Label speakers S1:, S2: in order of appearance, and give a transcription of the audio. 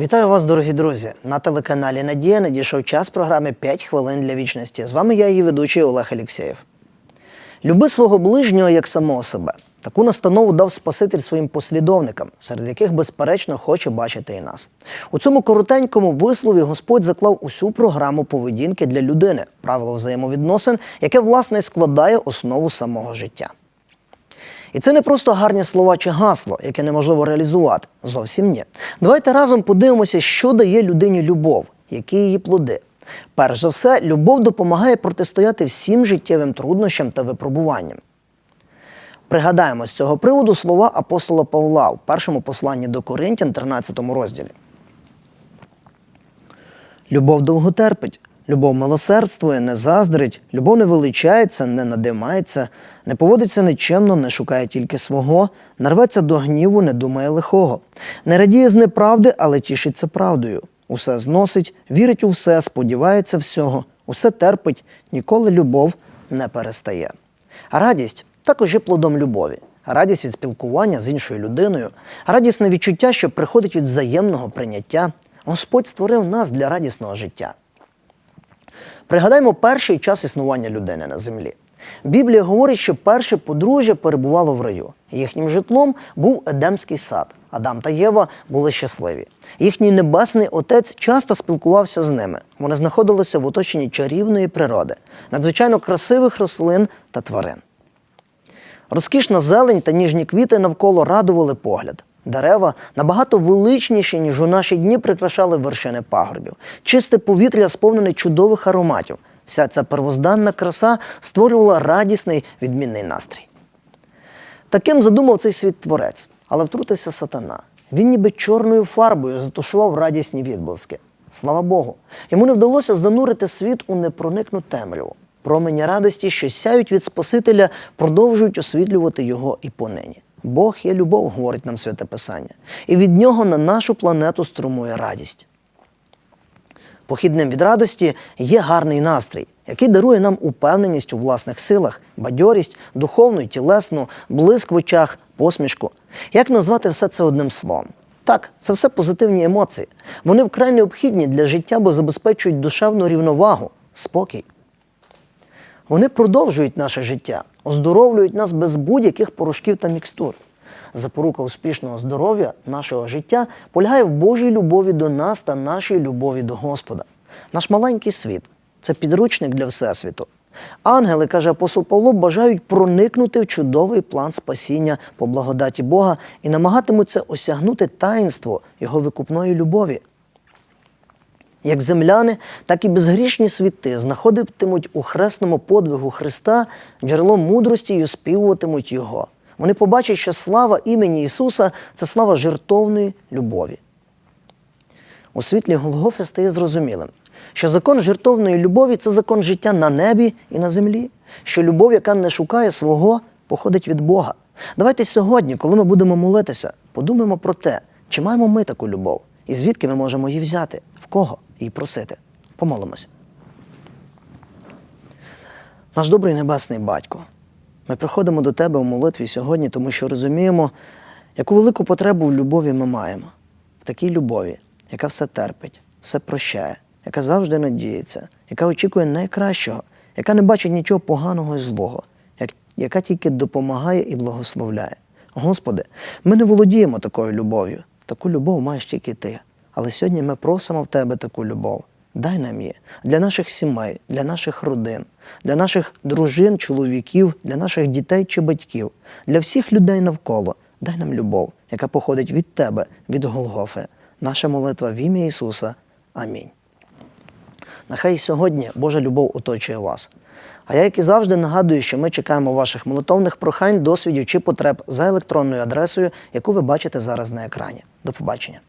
S1: Вітаю вас, дорогі друзі! На телеканалі Надія надійшов час програми «5 хвилин для вічності. З вами я, її ведучий Олег Алєксєєв. Люби свого ближнього як самого себе. Таку настанову дав Спаситель своїм послідовникам, серед яких, безперечно, хоче бачити і нас. У цьому коротенькому вислові Господь заклав усю програму поведінки для людини, правило взаємовідносин, яке власне складає основу самого життя. І це не просто гарні слова чи гасло, яке неможливо реалізувати. Зовсім ні. Давайте разом подивимося, що дає людині любов, які її плоди. Перш за все, любов допомагає протистояти всім життєвим труднощам та випробуванням. Пригадаємо з цього приводу слова апостола Павла у першому посланні до Коринтян, 13 розділі. Любов довго терпить, любов милосердствує, не заздрить, любов не величається, не надимається, не поводиться нечемно, не шукає тільки свого, не рветься до гніву, не думає лихого, не радіє з неправди, але тішиться правдою. Усе зносить, вірить у все, сподівається всього, усе терпить, ніколи любов не перестає. Радість також є плодом любові. Радість від спілкування з іншою людиною, радісне відчуття, що приходить від взаємного прийняття. Господь створив нас для радісного життя. Пригадаймо перший час існування людини на землі. Біблія говорить, що перше подружжя перебувало в раю. Їхнім житлом був Едемський сад. Адам та Єва були щасливі. Їхній небесний отець часто спілкувався з ними. Вони знаходилися в оточенні чарівної природи, надзвичайно красивих рослин та тварин. Розкішна зелень та ніжні квіти навколо радували погляд. Дерева набагато величніші, ніж у наші дні прикрашали вершини пагорбів. Чисте повітря сповнене чудових ароматів. Вся ця первозданна краса створювала радісний відмінний настрій. Таким задумав цей світ творець, але втрутився сатана. Він ніби чорною фарбою затушував радісні відблиски. Слава Богу, йому не вдалося занурити світ у непроникну темряву. Промені радості, що сяють від Спасителя, продовжують освітлювати його і понині. Бог є любов, говорить нам святе Писання, і від нього на нашу планету струмує радість. Похідним від радості є гарний настрій, який дарує нам упевненість у власних силах, бадьорість, духовну і тілесну, блиск в очах, посмішку. Як назвати все це одним словом? Так, це все позитивні емоції. Вони вкрай необхідні для життя, бо забезпечують душевну рівновагу, спокій. Вони продовжують наше життя, оздоровлюють нас без будь-яких порошків та мікстур. Запорука успішного здоров'я нашого життя полягає в Божій любові до нас та нашій любові до Господа. Наш маленький світ це підручник для Всесвіту. Ангели, каже апостол Павло, бажають проникнути в чудовий план спасіння по благодаті Бога і намагатимуться осягнути таїнство Його викупної любові. Як земляни, так і безгрішні світи знаходитимуть у хресному подвигу Христа джерело мудрості і оспівуватимуть Його. Вони побачать, що слава імені Ісуса це слава жертовної любові. У світлі Голгофи стає зрозумілим, що закон жертовної любові це закон життя на небі і на землі, що любов, яка не шукає свого, походить від Бога. Давайте сьогодні, коли ми будемо молитися, подумаємо про те, чи маємо ми таку любов, і звідки ми можемо її взяти, в кого її просити. Помолимось. Наш добрий небесний батько. Ми приходимо до Тебе у молитві сьогодні, тому що розуміємо, яку велику потребу в любові ми маємо, в такій любові, яка все терпить, все прощає, яка завжди надіється, яка очікує найкращого, яка не бачить нічого поганого і злого, яка тільки допомагає і благословляє. Господи, ми не володіємо такою любов'ю. Таку любов маєш тільки ти. Але сьогодні ми просимо в Тебе таку любов. Дай нам її для наших сімей, для наших родин, для наших дружин, чоловіків, для наших дітей чи батьків, для всіх людей навколо. Дай нам любов, яка походить від Тебе, від Голгофи. Наша молитва в ім'я Ісуса. Амінь. Нехай сьогодні Божа любов оточує вас. А я, як і завжди, нагадую, що ми чекаємо ваших молитовних прохань, досвідів чи потреб за електронною адресою, яку ви бачите зараз на екрані. До побачення.